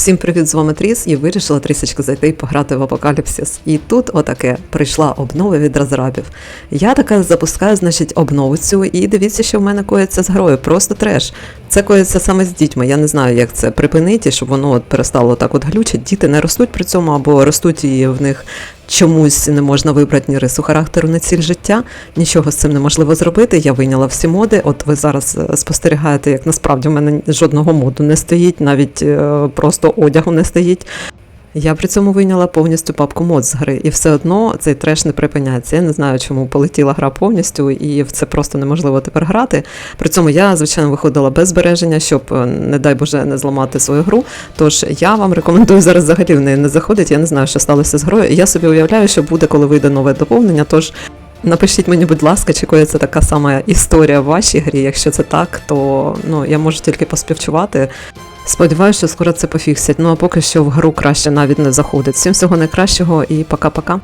Всім привіт, з вами Тріс, і вирішила трішечки зайти і пограти в Апокаліпсис. І тут отаке прийшла обнова від розрабів. Я така запускаю, значить, обнову цю, і дивіться, що в мене коїться з грою. Просто треш. Це коїться саме з дітьми. Я не знаю, як це припинити, щоб воно от перестало так от глючити. Діти не ростуть при цьому, або ростуть і в них чомусь не можна вибрати ні рису характеру, ні ціль життя. Нічого з цим неможливо зробити. Я вийняла всі моди. От ви зараз е, спостерігаєте, як насправді в мене жодного моду не стоїть, навіть е, просто одягу не стоїть. Я при цьому вийняла повністю папку мод з гри, і все одно цей треш не припиняється. Я не знаю, чому полетіла гра повністю, і в це просто неможливо тепер грати. При цьому я, звичайно, виходила без збереження, щоб, е, не дай Боже, не зламати свою гру. Тож я вам рекомендую зараз взагалі в неї не заходити. Я не знаю, що сталося з грою. Я собі уявляю, що буде, коли вийде нове доповнення. Тож Напишіть мені, будь ласка, чи коїться така сама історія в вашій грі. Якщо це так, то ну я можу тільки поспівчувати. Сподіваюся, що скоро це пофіксять. Ну а поки що в гру краще навіть не заходить. Всім всього найкращого і пока-пока.